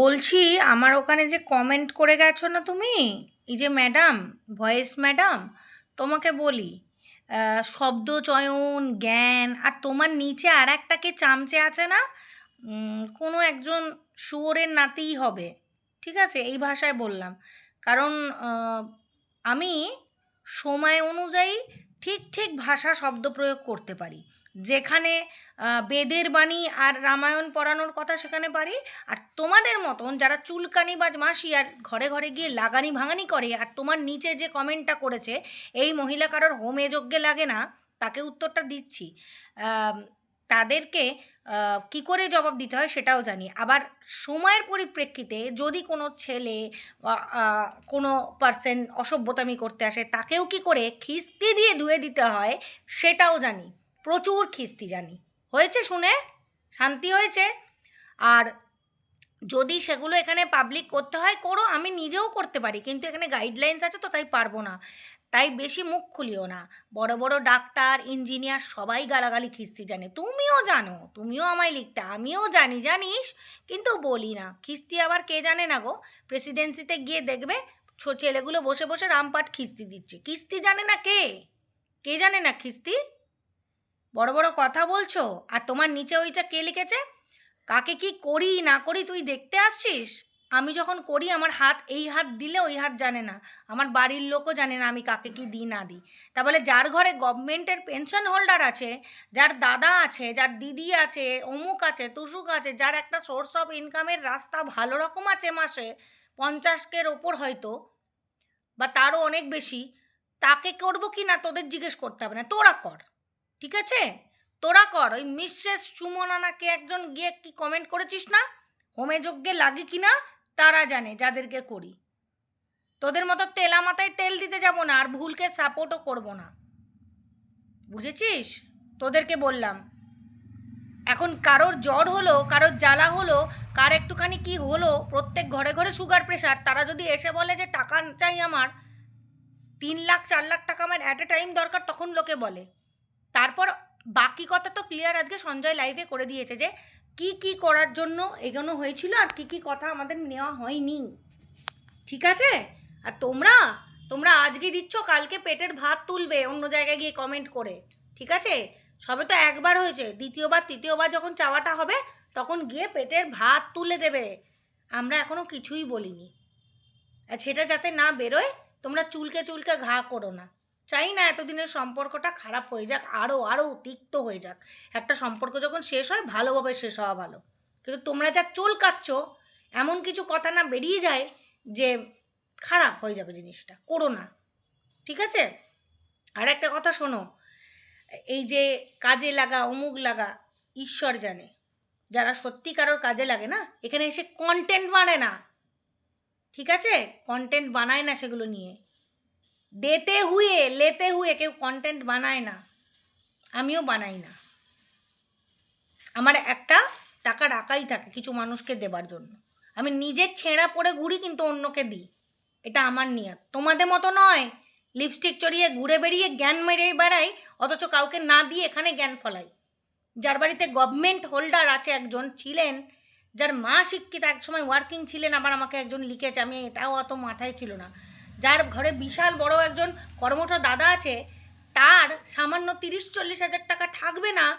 বলছি, আমার ওখানে যে কমেন্ট করে গেছো না তুমি? এই যে ম্যাডাম ভয়েস ম্যাডাম তোমাকে বলি শব্দ চয়ন, জ্ঞান, আর তোমার নিচে আর একটা কে চামচে আছে না? কোনো একজন শুয়োরের নাতিই হবে, ঠিক আছে? এই ভাষায় বললাম। কারণ আমি সময় অনুযায়ী ঠিক ঠিক ভাষা শব্দ প্রয়োগ করতে পারি। যেখানে বেদের বাণী আর রামায়ণ পড়ানোর কথা সেখানে পারি। আর তোমাদের মতন যারা চুলকানি বা মাসি আর ঘরে ঘরে গিয়ে লাগানি ভাঙানি করে আর তোমার নিচে যে কমেন্টটা করেছে, এই মহিলা কারোর হোমে যজ্ঞে লাগে না, তাকে উত্তরটা দিচ্ছি। তাদেরকে কি করে জবাব দিতে হয় সেটাও জানি। আবার সময়ের পরিপ্রেক্ষিতে যদি কোনো ছেলে কোনো পার্সেন অসভ্যতামি করতে আসে, তাকেও কি করে খিস্তি দিয়ে ধুয়ে দিতে হয় সেটাও জানি। প্রচুর খিস্তি জানি। হয়েছে শুনে? শান্তি হয়েছে? আর যদি সেগুলো এখানে পাবলিক করতে হয়, করো। আমি নিজেও করতে পারি, কিন্তু এখানে গাইডলাইন্স আছে তো তাই পারব না। তাই বেশি মুখ খুলিও না। বড় বড় ডাক্তার, ইঞ্জিনিয়ার সবাই গালাগালি খিস্তি জানে। তুমিও জানো, তুমিও আমায় লিখতে। আমিও জানি, জানিস? কিন্তু বলি না। খিস্তি আবার কে জানে না গো? প্রেসিডেন্সিতে গিয়ে দেখবে ছেলেগুলো বসে বসে রামপাট খিস্তি দিচ্ছে। কিস্তি জানে না কে? কে জানে না খিস্তি? বড় বড় কথা বলছো? আর তোমার নিচে ওইটা কে লিখেছে? কাকে কি করি না করি তুই দেখতে আসছিস? আমি যখন করি, আমার হাত এই হাত দিলে ওই হাত জানে না। আমার বাড়ির লোকও জানে না আমি কাকে কি দিই, না দিই। তা বলে যার ঘরে গভর্নমেন্টের পেনশন হোল্ডার আছে, যার দাদা আছে, যার দিদি আছে, অমুক আছে, তুসুক আছে, যার একটা সোর্স অফ ইনকামের রাস্তা ভালো রকম আছে মাসে পঞ্চাশকের ওপর হয়তো, বা তারও অনেক বেশি, তাকে করব কি না তোদের জিজ্ঞেস করতে হবে না। তোরা কর, ঠিক আছে? তোরা কর, ওই মিসেস সুমনানাকে একজন গিয়ে কি কমেন্ট করেছিস না? হোমে যজ্ঞে লাগে কি না? তারা জানে যাদেরকে করি। তোদের মতো তেলা মাথায় তেল দিতে যাব না আর ভুলকে সাপোর্টও করব না। বুঝেছিস? তোদেরকে বললাম। এখন কারোর জ্বর হলো, কারোর জ্বালা হলো, কার একটুখানি কি হলো, প্রত্যেক ঘরে ঘরে সুগার প্রেশার তারা যদি এসে বলে যে টাকা চাই আমার, তিন লাখ, চার লাখ টাকা আমার অ্যাট এ টাইম দরকার তখন লোকে বলে। তারপর বাকি কথা তো ক্লিয়ার আজকে সঞ্জয় লাইভে করে দিয়েছে যে কি কি করার জন্য এগোনো হয়েছিল আর কি কি কথা আমাদের নেওয়া হয়নি। ঠিক আছে? আর তোমরা তোমরা আজকে দিচ্ছ, কালকে পেটের ভাত তুলবে, অন্য জায়গায় গিয়ে কমেন্ট করে। ঠিক আছে? সবে তো একবার হয়েছে। দ্বিতীয়বার, তৃতীয়বার যখন চাওয়াটা হবে, তখন গিয়ে পেটের ভাত তুলে দেবে। আমরা এখনও কিছুই বলিনি। আর সেটা যাতে না বেরোয়, তোমরা চুলকে চুলকে ঘা করো না। চাই না এতদিনের সম্পর্কটা খারাপ হয়ে যাক আরও আরও তিক্ত হয়ে যাক। একটা সম্পর্ক যখন শেষ হয়, ভালোভাবে শেষ হওয়া ভালো। কিন্তু তোমরা যা চুল কাচ্ছ এমন কিছু কথা না বেরিয়ে যায় যে খারাপ হয়ে যাবে জিনিসটা। করো না। ঠিক আছে? আর একটা কথা শোনো, এই যে কাজে লাগা, অমুক লাগা, ঈশ্বর জানে। যারা সত্যি কারোর কাজে লাগে না, এখানে এসে কন্টেন্ট বানায় না। ঠিক আছে? কন্টেন্ট বানায় না সেগুলো নিয়ে। দেতে হুয়ে, লেতে হুয়ে কেউ কন্টেন্ট বানায় না। আমিও বানাই না। আমার একটা টাকা রাখাই থাকে কিছু মানুষকে দেবার জন্য। আমি নিজের ছেঁড়া পরে ঘুরি কিন্তু অন্যকে দিই। এটা আমার নিয়ত। তোমাদের মতো নয় লিপস্টিক চড়িয়ে ঘুরে বেরিয়ে জ্ঞান মেরে বেড়াই, অথচ কাউকে না দিয়ে এখানে জ্ঞান ফলাই। যার বাড়িতে গভর্নমেন্ট হোল্ডার আছে একজন ছিলেন, যার মা শিক্ষিত, একসময় ওয়ার্কিং ছিলেন, আবার আমাকে একজন লিখেছে। আমি এটাও অত মাথায় ছিল না। যার ঘরে বিশাল বড় একজন কর্মঠ দাদা আছে, তার সামান্য তিরিশ চল্লিশ হাজার টাকা থাকবে না?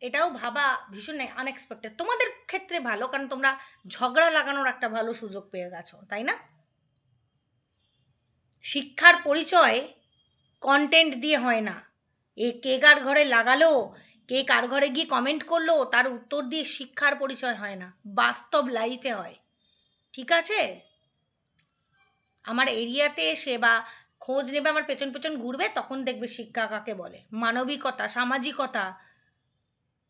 এটাও ভাবা ভীষণ আনএক্সপেক্টেড তোমাদের ক্ষেত্রে ভালো, কারণ তোমরা ঝগড়া লাগানোর একটা ভালো সুযোগ পেয়ে গেছো, তাই না? শিক্ষার পরিচয় কন্টেন্ট দিয়ে হয় না। এ কে কার ঘরে লাগালো, কে কার ঘরে গিয়ে কমেন্ট করল, তার উত্তর দিয়ে শিক্ষার পরিচয় হয় না। বাস্তব লাইফে হয়। ঠিক আছে? আমার এরিয়াতে এসে বা খোঁজ নেবে আমার পেছন পেছন ঘুরবে, তখন দেখবে শিক্ষা কাকে বলে। মানবিকতা, সামাজিকতা,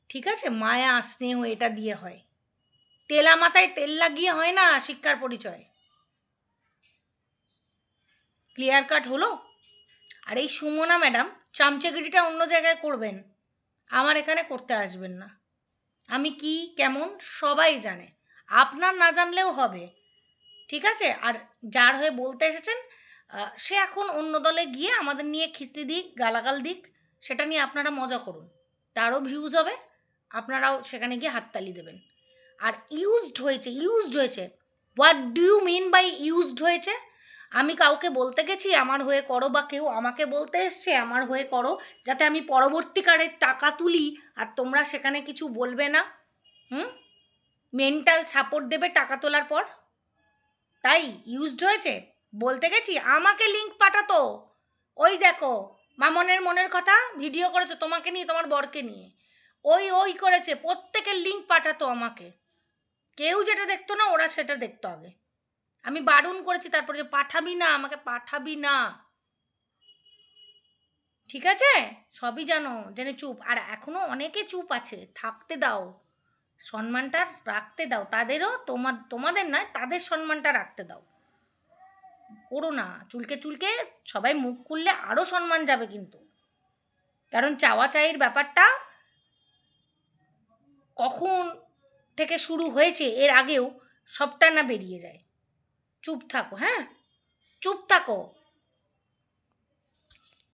ঠিক আছে? মায়া, স্নেহ, এটা দিয়ে হয়। তেলা মাথায় তেল লাগিয়ে হয় না শিক্ষার পরিচয়? ক্লিয়ার কাট হলো? আর এই সুমনা ম্যাডাম চামচেগিরিটা অন্য জায়গায় করবেন। আমার এখানে করতে আসবেন না। আমি কি, কেমন, সবাই জানে। আপনার না জানলেও হবে। ঠিক আছে? আর যার হয়ে বলতে এসেছেন সে এখন অন্য দলে গিয়ে আমাদের নিয়ে খিস্তি দিক, গালাগাল দিক, সেটা নিয়ে আপনারা মজা করুন। তারও ভিউজ হবে, আপনারাও সেখানে গিয়ে হাততালি দেবেন। আর ইউজড হয়েছে ইউজড হয়েছে। What do you mean by used হয়েছে? আমি কাউকে বলতে গেছি, আমার হয়ে করো, বা কেউ আমাকে বলতে এসছে, আমার হয়ে করো, যাতে আমি পরবর্তীকালে টাকা তুলি আর তোমরা সেখানে কিছু বলবে না। হুম? মেন্টাল সাপোর্ট দেবে টাকা তোলার পর। তাই ইউজড হয়েছে? বলতে গেছি, আমাকে লিঙ্ক পাঠাতো। ওই দেখো, মামনের মনের কথা ভিডিও করেছে তোমাকে নিয়ে, তোমার বরকে নিয়ে। ওই ওই করেছে, প্রত্যেকের লিঙ্ক পাঠাতো আমাকে। কেউ যেটা দেখতো না, ওরা সেটা দেখতো আগে। আমি বারণ করেছি, তারপরে যে পাঠাবি না, আমাকে পাঠাবি না। ঠিক আছে? সবই জানো, জেনে চুপ। আর এখনও অনেকে চুপ আছে, থাকতে দাও। সম্মানটা রাখতে দাও। তাদেরও তোমার, তোমাদের নয়, তাদের সম্মানটা রাখতে দাও। করো না। চুলকে চুলকে সবাই মুখ খুললে আরও সম্মান যাবে কিন্তু। কারণ চাওয়া চাইয়ের ব্যাপারটা কখন থেকে শুরু হয়েছে এর আগেও সবটা না বেরিয়ে যায়। চুপ থাকো হ্যাঁ? চুপ থাকো।